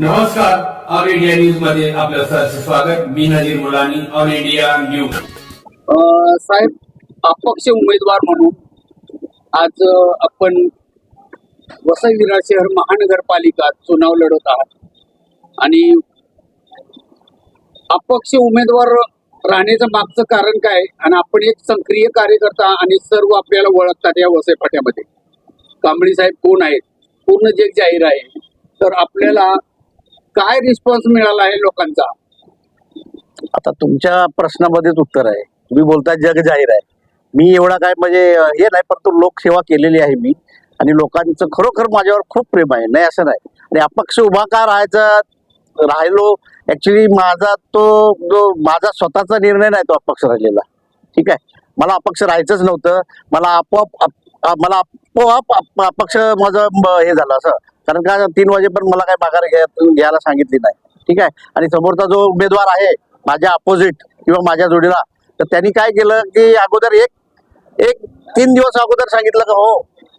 नमस्कार all India न्यूजमध्ये आपलं सहर्ष स्वागत. मी Najeer Mulani all India news साहेब अपक्ष उमेदवार म्हणून आज आपण वसई विरार शहर महानगरपालिका चुनाव लढवत आहात. आणि अपक्ष उमेदवार राहण्याचं मागचं कारण काय? आणि आपण एक सक्रिय कार्यकर्ता आणि सर्व आपल्याला ओळखतात या वसई फाट्यामध्ये कांबळी साहेब कोण आहेत? पूर्ण जग जाहीर आहे. तर आपल्याला काय रिस्पॉन्स मिळाला आहे लोकांचा? आता तुमच्या प्रश्नामध्येच उत्तर आहे. तुम्ही बोलताय जग जाहीर आहे. मी एवढा काय म्हणजे हे नाही परंतु लोकसेवा केलेली आहे मी. आणि लोकांचं खरोखर माझ्यावर खूप प्रेम आहे. नाही असं नाही. आणि अपक्ष उभा का राहायचा राहिलो ऍक्च्युली माझा तो जो माझा स्वतःचा निर्णय नाही तो अपक्ष राहिलेला. ठीक आहे? मला अपक्ष राहायचंच नव्हतं. मला आपोआप मला आपोआप अपक्ष माझं हे झालं असं. कारण का तीन वाजेपर्यंत मला काय माघार घ्यायला सांगितली नाही. ठीक आहे? आणि समोरचा जो उमेदवार आहे माझ्या अपोजिट किंवा माझ्या जोडीला तर त्यांनी काय केलं की अगोदर एक एक तीन दिवस अगोदर सांगितलं का हो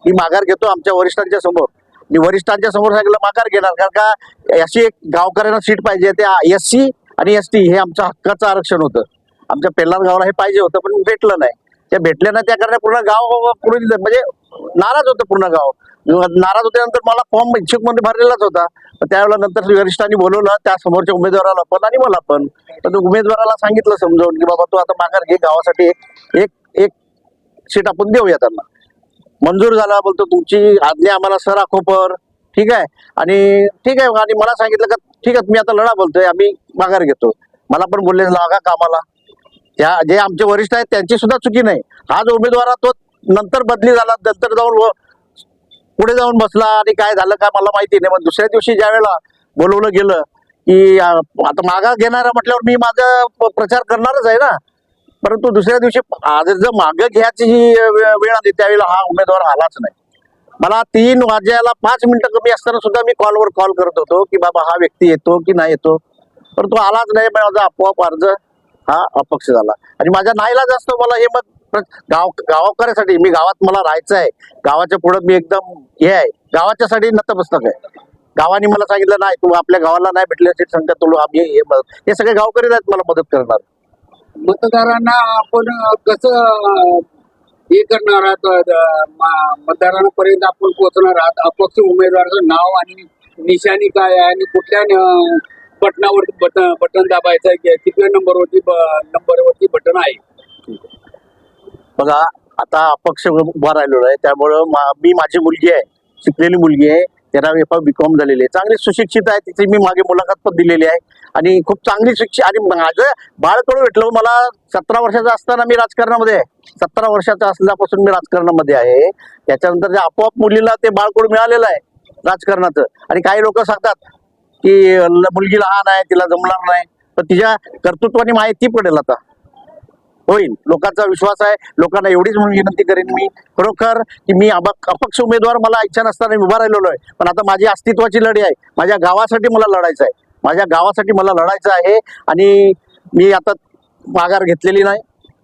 मी माघार घेतो आमच्या वरिष्ठांच्या समोर. मी वरिष्ठांच्या समोर सांगितलं माघार घेणार. कारण का अशी एक गावकऱ्यांना सीट पाहिजे. त्या एस सी आणि एस टी हे आमच्या हक्काचं आरक्षण होतं. आमच्या पेल्लार गावाला हे पाहिजे होतं पण भेटलं नाही. ते भेटल्या नाही त्या कारण पूर्ण गाव पुढे म्हणजे नाराज होतं पूर्ण गाव. नाराज होत्यानंतर मला फॉर्म इच्छुकमध्ये भरलेलाच होता. त्यावेळेला नंतर वरिष्ठांनी बोलवलं त्या समोरच्या उमेदवाराला पण आणि मला पण. तर तो उमेदवाराला सांगितलं समजावून की बाबा तू आता माघार घे गावासाठी एक एक एक सीट आपण देऊया त्यांना. मंजूर झाला बोलतो तुमची आज्ञा आम्हाला सर आखोपर. ठीक आहे. आणि ठीक आहे आणि मला सांगितलं का ठीक आहे मी आता लढा बोलतोय आम्ही माघार घेतो. मला पण बोलले लागा कामाला. त्या जे आमचे वरिष्ठ आहेत त्यांची सुद्धा चुकी नाही. हा जो उमेदवार आहे तो नंतर बदली झाला नंतर जाऊन व- पुढे जाऊन बसला आणि काय झालं काय मला माहिती नाही. मग दुसऱ्या दिवशी ज्या वेळेला बोलवलं गेलं की आता मागा घेणार म्हटल्यावर मी माझा प्रचार करणारच आहे ना. परंतु दुसऱ्या दिवशी आज जर मागं घ्यायची ही वेळ आली त्यावेळेला हा उमेदवार आलाच नाही. मला तीन वाजायला पाच मिनिटं कमी असताना सुद्धा मी कॉलवर कॉल करत होतो की बाबा हा व्यक्ती येतो की नाही येतो? परंतु आलाच नाही माझा आपोआप अर्ज हा अपक्ष झाला. आणि माझ्या नाईला जास्त मला हे मत गाव गावकऱ्यासाठी मी गावात मला राहायचं आहे. गावाच्या पुढे मी एकदम हे आहे. गावाच्यासाठी नतमस्तक आहे. गावाने मला सांगितलं नाही तू आपल्या गावाला नाही भेटले सीट संख्या तुला आम्ही हे हे सगळे गावकरी आहेत मला मदत करणार. मतदारांना आपण कसं हे करणार आहात मतदारांपर्यंत आपण पोहोचणार आहात? अपक्ष उमेदवाराचं नाव आणि निशाणी काय आहे? आणि कुठल्या बटनावरती बटन बटन दाबायचं आहे की कितव्या नंबरवरती नंबरवरती बटन आहे? बघा आता अपक्ष उभा राहिलेलो आहे. त्यामुळं मा- मी माझी मुलगी आहे शिकलेली मुलगी आहे. त्याला एफ बी कॉम झालेली आहे. चांगली सुशिक्षित आहे तिची मी मागे मुलाखत पण दिलेली आहे. आणि खूप चांगली शिक्षित आणि माझं बाळकडून भेटलं मला सतरा वर्षाचा असताना मी राजकारणामध्ये आहे. सतरा वर्षाचा असल्यापासून मी राजकारणामध्ये आहे. त्याच्यानंतर जे आपोआप मुलीला ते बाळकडून मिळालेलं आहे राजकारणाचं. आणि काही लोक सांगतात की ल- मुलगी लहान आहे तिला जमणार नाही. तर तिच्या कर्तृत्वाने माहिती पडेल आता. होईल. लोकांचा विश्वास आहे. लोकांना एवढीच म्हणून विनंती करेन मी खरोखर की मी अपक्ष उमेदवार मला इच्छा नसताना उभा राहिलेलो आहे. पण आता माझी अस्तित्वाची लढाई आहे. माझ्या गावासाठी मला लढायचं आहे. माझ्या गावासाठी मला लढायचं आहे आणि मी आता माघार घेतलेली नाही.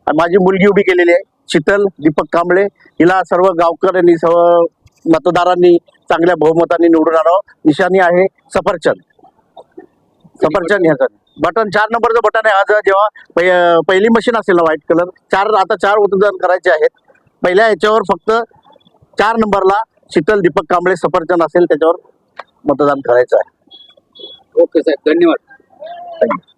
आणि माझी मुलगी उभी केलेली आहे. शीतल दीपक कांबळे हिला सर्व गावकऱ्यांनी सर्व मतदारांनी चांगल्या बहुमताने निवडून आणावं. निशाणी आहे सफरचंद. सफरचंद ह्याचं बटन चार नंबरचं बटन आहे आज जेव्हा पहि- पहिली मशीन असेल ना व्हाईट कलर चार आता चार मतदान करायचे आहेत. पहिल्या ह्याच्यावर फक्त चार नंबरला शीतल दीपक कांबळे सफरचंद असेल त्याच्यावर मतदान करायचं आहे. ओके साहेब धन्यवाद. You.